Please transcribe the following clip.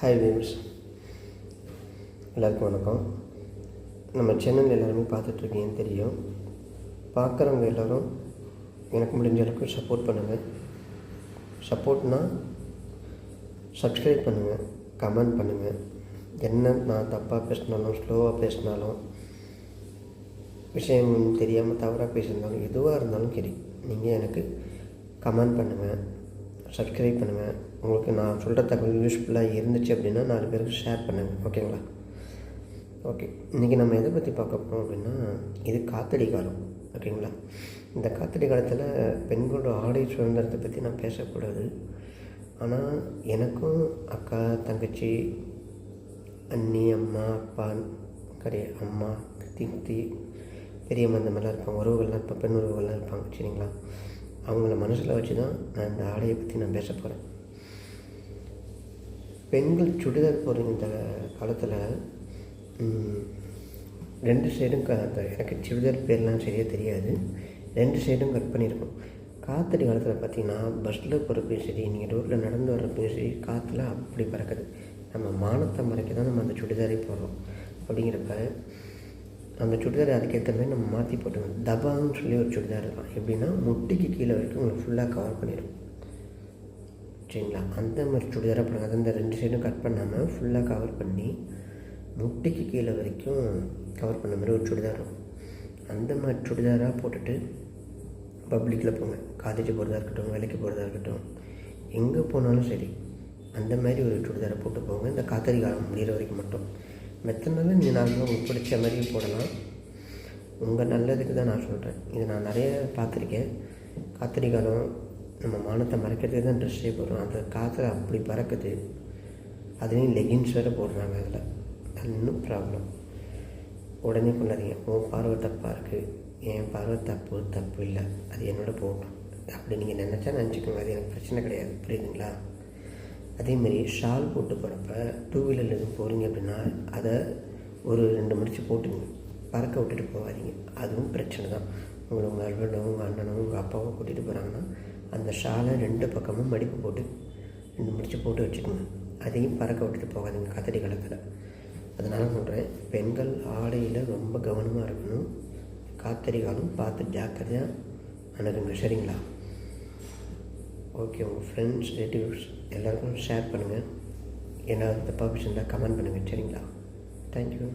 Hi views எல்லாருக்கும் வணக்கம். நம்ம சேனல் எல்லாருமே பார்த்துட்ருக்கீங்கன்னு தெரியும். பார்க்குறவங்க எல்லோரும் எனக்கு முடிஞ்ச அளவுக்கு சப்போர்ட் பண்ணுங்கள் சப்போர்ட்னா சப்ஸ்கிரைப் பண்ணுங்கள் கமெண்ட் பண்ணுங்கள் என்ன நான் தப்பாக பேசினாலும் ஸ்லோவாக பேசினாலும் விஷயம் தெரியாமல் தவறாக பேசியிருந்தாலும் எதுவாக இருந்தாலும் சரி நீங்கள் எனக்கு கமெண்ட் பண்ணுங்கள் சப்ஸ்கிரைப் பண்ணுவேன் உங்களுக்கு நான் சொல்கிற தகவல் யூஸ்ஃபுல்லாக இருந்துச்சு அப்படின்னா நாலு பேருக்கு ஷேர் பண்ணுங்கள் ஓகேங்களா ஓகே இன்றைக்கி நம்ம எதை பற்றி பார்க்க போகிறோம் அப்படின்னா இது காத்தடி காலம். ஓகேங்களா இந்த காத்தடி காலத்தில் பெண்களோட ஆடை சுதந்திரத்தை பற்றி நான் பேசக்கூடாது. ஆனால் எனக்கும் அக்கா தங்கச்சி அண்ணி அம்மா அப்பா கிடையாது அம்மா தித்தி பெரியம்மா இந்த மாதிரிலாம் இருப்பாங்க. உறவுகள்லாம் இருப்பாங்க பெண் உறவுகள்லாம் இருப்பாங்க. சரிங்களா? அவங்கள மனசில் வச்சு தான் நான் இந்த ஆடையை பற்றி நான் பேச போகிறேன் பெண்கள் சுடிதார் போடுற இந்த காலத்தில் ரெண்டு சைடும் க அந்த எனக்கு சுடிதார் பேர்லாம் சரியாக தெரியாது. ரெண்டு சைடும் கட் பண்ணியிருக்கோம் காத்தடி காலத்தில் பார்த்தீங்கன்னா பஸ்ஸில் போகிறப்பையும் சரி நீங்கள் ரோட்டில் நடந்து வர்றப்பையும் சரி காற்றுல அப்படி பறக்குது. நம்ம மானத்தை மறைக்க தான் நம்ம அந்த சுடிதாரே போடுறோம். அப்படிங்கிறப்ப அந்த சுடிதார் அதுக்கேற்ற மாதிரி நம்ம மாற்றி போட்டுக்கணும். தபான்னு சொல்லி ஒரு சுடிதார் இருக்கலாம் எப்படின்னா முட்டிக்கு கீழே வரைக்கும் உங்களை ஃபுல்லாக கவர் பண்ணிடும் சரிங்களா? அந்த மாதிரி சுடிதாராக போடுங்க. அது அந்த ரெண்டு சைடும் கட் பண்ணாமல் ஃபுல்லாக கவர் பண்ணி முட்டிக்கு கீழே வரைக்கும் கவர் பண்ண மாதிரி ஒரு சுடிதார் இருக்கும். அந்த மாதிரி சுடிதாராக போட்டுட்டு பப்ளிக்கில் போங்க. காலேஜ் போகிறதா இருக்கட்டும் வேலைக்கு போகிறதா இருக்கட்டும் எங்கே போனாலும் சரி அந்த மாதிரி ஒரு சுடிதாரை போட்டு போங்க. இந்த காத்தடி காலம் முடிகிற வரைக்கும் மட்டும். மெத்தனது நீ நாங்கள் உங்களுக்கு பிடிச்ச மாதிரியும் போடலாம். உங்கள் நல்லதுக்கு தான் நான் சொல்கிறேன் இது நான் நிறைய பார்த்துருக்கேன். காத்திரிக்காலம் நம்ம மானத்தை மறைக்கிறதுக்கு தான் ட்ரெஸ்ஸே போடுறோம். அந்த காற்றுல அப்படி பறக்குது. அதுலேயும் லெகின்ஸ் வேறு போடுறாங்க அதில். அது இன்னும் ப்ராப்ளம் உடனே கொண்டாதீங்க உன் பார்வை தப்பாக இருக்குது என் பார்வை தப்பு தப்பு இல்லை. அது என்னோட போகட்டும் அப்படி நீங்கள் நினச்சா நினச்சிக்கோங்க. அது எனக்கு பிரச்சனை கிடையாது. புரியுதுங்களா? அதேமாரி ஷால் போட்டு போகிறப்ப டூ வீலரில் எதுவும் போகிறீங்க அப்படின்னா அதை ஒரு ரெண்டு முடிச்சு போட்டுங்க பறக்க விட்டுட்டு போகாதீங்க. அதுவும் பிரச்சனை தான். உங்களை உங்கள் ஹஸ்பண்டோ உங்கள் அண்ணனோ உங்கள் அப்பாவோ கூட்டிகிட்டு போகிறாங்கன்னா அந்த ஷாலை ரெண்டு பக்கமும் மடிப்பு போட்டு ரெண்டு முடிச்சு போட்டு வச்சுக்கோங்க. அதையும் பறக்க விட்டுட்டு போகாதீங்க கத்தடி காலத்தில் அதனால் சொல்கிறேன் பெண்கள் ஆடையில் ரொம்ப கவனமாக இருக்கணும். காத்தடி காலம் பார்த்து ஜாக்கிரதையாக அணுகுங்க. சரிங்களா? ஓகே உங்கள் ஃப்ரெண்ட்ஸ் ரிலேட்டிவ்ஸ் எல்லாருக்கும் ஷேர் பண்ணுங்கள் ஏன்னா தப்பாக பேசியிருந்தால் கமெண்ட் பண்ணுங்கள் சரிங்களா? தேங்க்யூ